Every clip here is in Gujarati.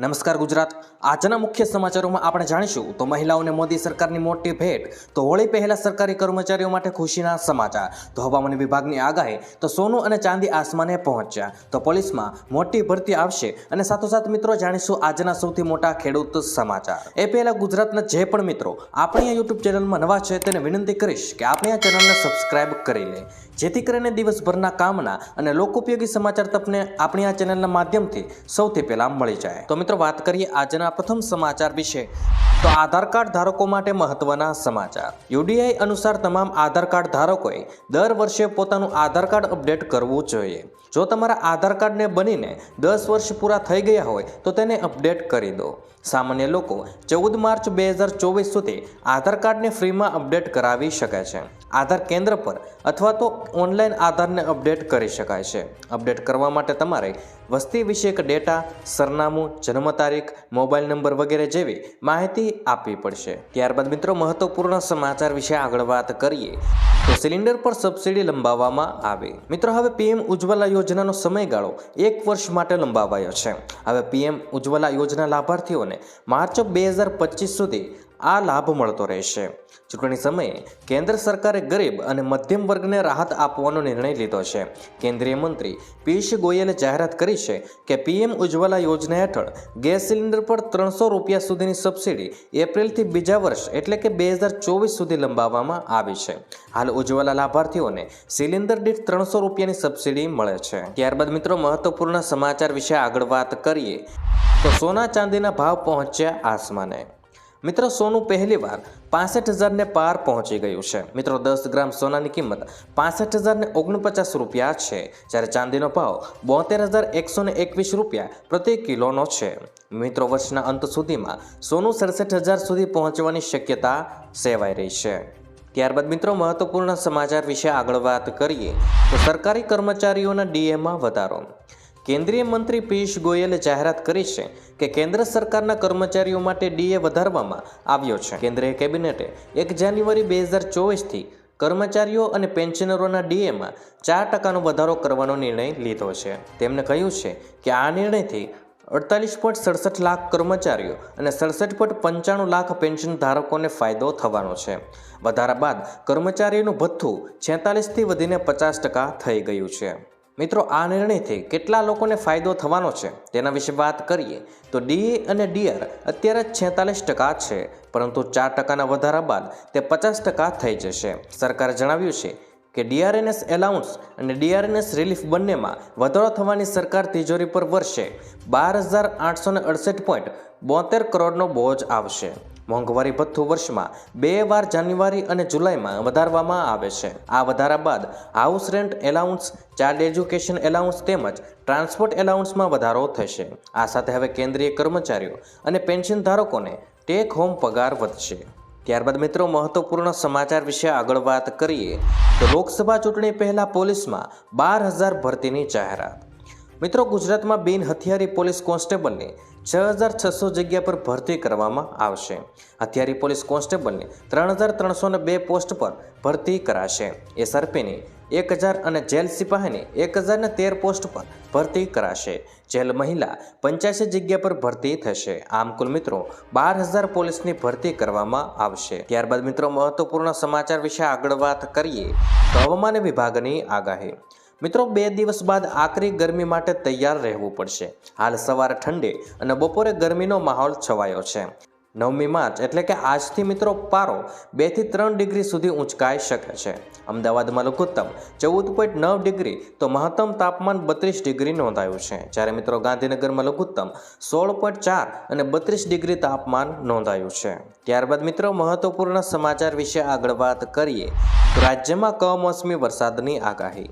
નમસ્કાર ગુજરાત. આજના મુખ્ય સમાચારોમાં આપણે જાણીશું, તો મહિલાઓને મોદી સરકારની મોટી ભેટ, તો હોળી પહેલા સરકારી કર્મચારીઓ માટે ખુશીના સમાચાર, તો હવામાન વિભાગની આગાહી, તો સોનું અને ચાંદી આસમાને પહોંચ્યા, તો પોલીસમાં મોટી ભરતી આવશે, અને સાથોસાથ મિત્રો જાણીશું આજના સૌથી મોટા ખેડૂત સમાચાર. એ પહેલા ગુજરાતના જે પણ મિત્રો, આપણી આ યુટ્યુબ ચેનલમાં નવા છે, તેને વિનંતી કરીશ કે આપણી આ ચેનલને સબસ્ક્રાઈબ કરી લે. જેથી કરીને દિવસભરના કામના અને લોકોપયોગી સમાચાર તમને આપણી આ ચેનલના માધ્યમથી સૌથી પહેલાં મળી જાય. તો મિત્રો, વાત કરીએ આજના પ્રથમ સમાચાર વિશે. તો આધાર કાર્ડ ધારકો માટે મહત્વના સમાચાર. યુડીઆઈ અનુસાર તમામ આધાર કાર્ડ ધારકોએ દર વર્ષે પોતાનું આધાર કાર્ડ અપડેટ કરવું જોઈએ. જો તમારા આધાર કાર્ડને બનીને દસ વર્ષ પૂરા થઈ ગયા હોય, તો તેને અપડેટ કરી દો. સામાન્ય લોકો ચૌદ માર્ચ બે હજાર ચોવીસ સુધી આધાર કાર્ડને ફ્રીમાં અપડેટ કરાવી શકે છે. આધાર કેન્દ્ર પર અથવા તો ઓનલાઈન આધારને અપડેટ કરી શકાય છે. અપડેટ કરવા માટે તમારે વસ્તી વિષયક ડેટા, સરનામું, જન્મ તારીખ, મોબાઈલ નંબર વગેરે જેવી માહિતી આપવી પડશે. ત્યારબાદ મિત્રો, મહત્વપૂર્ણ સમાચાર વિશે આગળ વાત કરીએ. તો સિલિન્ડર પર સબસિડી લંબાવવામાં આવે. મિત્રો, હવે પીએમ ઉજ્જવલા યોજનાનો સમયગાળો એક વર્ષ માટે લંબાવાયો છે. હવે પીએમ ઉજ્જવલા યોજના લાભાર્થીઓને માર્ચ બે સુધી આ લાભ મળતો રહેશે. ચૂંટણી સમયે કેન્દ્ર સરકારે ગરીબ અને મધ્યમ વર્ગને રાહત આપવાનો નિર્ણય લીધો છે. કેન્દ્રીય મંત્રી પિયુષ ગોયલે જાહેરાત કરી છે કે પીએમ ઉજ્જવલા યોજના હેઠળ ગેસ સિલિન્ડર પર ત્રણસો રૂપિયા સુધીની સબસિડી એપ્રિલથી બીજા વર્ષ એટલે કે બે હજાર ચોવીસ સુધી લંબાવવામાં આવી છે. હાલ ઉજ્જવલા લાભાર્થીઓને સિલિન્ડર દીઠ ત્રણસો રૂપિયાની સબસિડી મળે છે. ત્યારબાદ મિત્રો મહત્વપૂર્ણ સમાચાર વિશે આગળ વાત કરીએ. તો સોના ચાંદીના ભાવ પહોંચ્યા આસમાને. મિત્રો, સોનું પહેલીવાર પાસઠ હજારને પાર પહોંચી ગયું છે. મિત્રો, દસ ગ્રામ સોનાની કિંમત પાસઠ હજારને ઓગણપચાસ રૂપિયા છે. જ્યારે ચાંદીનો ભાવ બોતેર હજાર એકસો ને એકવીસ રૂપિયા પ્રતિ કિલોનો છે. મિત્રો, વર્ષના અંત સુધીમાં સોનું સડસઠ હજાર સુધી પહોંચવાની શક્યતા સેવાઈ રહી છે. ત્યારબાદ મિત્રો, મહત્વપૂર્ણ સમાચાર વિશે આગળ વાત કરીએ તો સરકારી કર્મચારીઓના ડીએમાં વધારો. કેન્દ્રીય મંત્રી પિયુષ ગોયલે જાહેરાત કરી છે કે કેન્દ્ર સરકારના કર્મચારીઓ માટે ડીએ વધારવામાં આવ્યો છે. કેન્દ્રીય કેબિનેટે એક જાન્યુઆરી બે હજાર ચોવીસથી કર્મચારીઓ અને પેન્શનરોના ડીએમાં ચાર ટકાનો વધારો કરવાનો નિર્ણય લીધો છે. તેમણે કહ્યું છે કે આ નિર્ણયથી અડતાલીસ પોઈન્ટ સડસઠ લાખ કર્મચારીઓ અને સડસઠ પોઈન્ટ પંચાણું લાખ પેન્શન ધારકોને ફાયદો થવાનો છે. વધારા બાદ કર્મચારીઓનું ભથ્થું છેતાલીસથી વધીને પચાસ ટકા થઈ ગયું છે. મિત્રો, આ નિર્ણયથી કેટલા લોકોને ફાયદો થવાનો છે તેના વિશે વાત કરીએ તો ડીએ અને ડીઆર અત્યારે છેતાલીસ ટકા છે, પરંતુ ચાર ટકાના વધારા બાદ તે પચાસ ટકા થઈ જશે. સરકારે જણાવ્યું છે કે ડીઆરએનએસ એલાઉન્સ અને ડીઆરએનએસ રિલીફ બંનેમાં વધારો થવાની સરકાર તિજોરી પર વર્ષે બાર હજાર આઠસો અડસઠ પોઈન્ટ બોતેર કરોડનો બોજ આવશે. મોંઘવારી ભથ્થું વર્ષમાં બે વાર જાન્યુઆરી અને જુલાઈમાં વધારવામાં આવે છે. આ વધારા બાદ house rent allowance child education allowance તેમજ ટ્રાન્સપોર્ટ એલાઉન્સમાં વધારો થશે. આ સાથે હવે કેન્દ્રીય કર્મચારીઓ અને પેન્શન ધારકોને ટેક હોમ પગાર વધશે. ત્યારબાદ મિત્રો, મહત્વપૂર્ણ સમાચાર વિશે આગળ વાત કરીએ તો લોકસભા ચૂંટણી પહેલા પોલીસમાં બાર હજાર ભરતીની જાહેરાત. મિત્રો, ગુજરાતમાં બિન હથિયારી પોલીસ કોન્સ્ટેબલની છ હજાર છસો જગ્યા પર ભરતી કરવામાં આવશે. હથિયારી પોલીસ કોન્સ્ટેબલની ત્રણ હજાર ત્રણસો બે પોસ્ટ પર ભરતી કરાશે. એસઆરપીની એક હજાર અને જેલ સિપાહીની એક હજાર ને તેર પોસ્ટ પર ભરતી કરાશે. જેલ મહિલા પંચ્યાસી જગ્યા પર ભરતી થશે. આમ કુલ મિત્રો, બાર હજાર પોલીસની ભરતી કરવામાં આવશે. ત્યારબાદ મિત્રો, મહત્વપૂર્ણ સમાચાર વિશે આગળ વાત કરીએ તો હવામાન વિભાગની આગાહી. મિત્રો, બે દિવસ બાદ આકરી ગરમી માટે તૈયાર રહેવું પડશે. હાલ સવારે ઠંડી અને બપોરે ગરમીનો માહોલ છવાયો છે. નવમી માર્ચ એટલે કે આજથી મિત્રો, પારો બેથી ત્રણ ડિગ્રી સુધી ઊંચકાઈ શકે છે. અમદાવાદમાં લઘુત્તમ ચૌદ પોઈન્ટ નવ ડિગ્રી તો મહત્તમ તાપમાન બત્રીસ ડિગ્રી નોંધાયું છે. જ્યારે મિત્રો, ગાંધીનગરમાં લઘુત્તમ સોળ પોઈન્ટ ચાર અને બત્રીસ ડિગ્રી તાપમાન નોંધાયું છે. ત્યારબાદ મિત્રો, મહત્વપૂર્ણ સમાચાર વિશે આગળ વાત કરીએ. રાજ્યમાં કમોસમી વરસાદની આગાહી.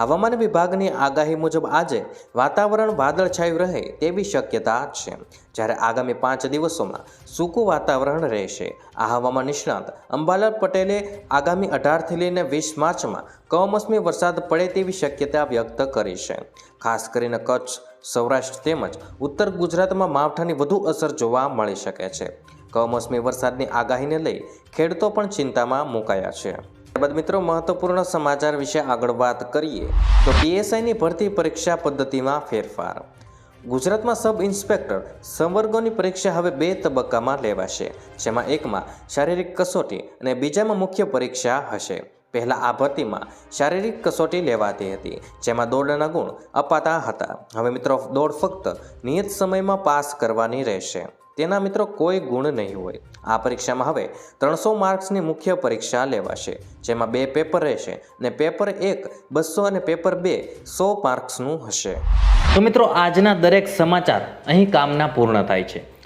હવામાન વિભાગની આગાહી મુજબ આજે વાતાવરણ વાદળછાયું રહે તેવી શક્યતા છે. જ્યારે આગામી પાંચ દિવસોમાં સૂકું વાતાવરણ રહેશે. આ હવામાન નિષ્ણાત અંબાલાલ પટેલે આગામી અઢારથી લઈને વીસ માર્ચમાં કમોસમી વરસાદ પડે તેવી શક્યતા વ્યક્ત કરી છે. ખાસ કરીને કચ્છ, સૌરાષ્ટ્ર તેમજ ઉત્તર ગુજરાતમાં માવઠાની વધુ અસર જોવા મળી શકે છે. કમોસમી વરસાદની આગાહીને લઈ ખેડૂતો પણ ચિંતામાં મુકાયા છે. ત્યારબાદ મિત્રો, મહત્વપૂર્ણ સમાચાર વિશે આગળ વાત કરીએ તો પીએસઆઈની ભરતી પરીક્ષા પદ્ધતિમાં ફેરફાર. ગુજરાતમાં સબ ઇન્સ્પેક્ટર સંવર્ગોની પરીક્ષા હવે બે તબક્કામાં લેવાશે, જેમાં એકમાં શારીરિક કસોટી અને બીજામાં મુખ્ય પરીક્ષા હશે. પહેલાં આ ભરતીમાં શારીરિક કસોટી લેવાતી હતી, જેમાં દોડના ગુણ અપાતા હતા. હવે મિત્રો, દોડ ફક્ત નિયત સમયમાં પાસ કરવાની રહેશે. તેના મિત્રો કોઈ ગુણ નહીં હોય. આ પરીક્ષામાં હવે ત્રણસો માર્ક્સની મુખ્ય પરીક્ષા લેવાશે, જેમાં બે પેપર રહેશે અને પેપર એક, બસો અને પેપર બે સો માર્ક્સનું હશે. તો મિત્રો, આજના દરેક સમાચાર અહીં કામના પૂર્ણ થાય છે.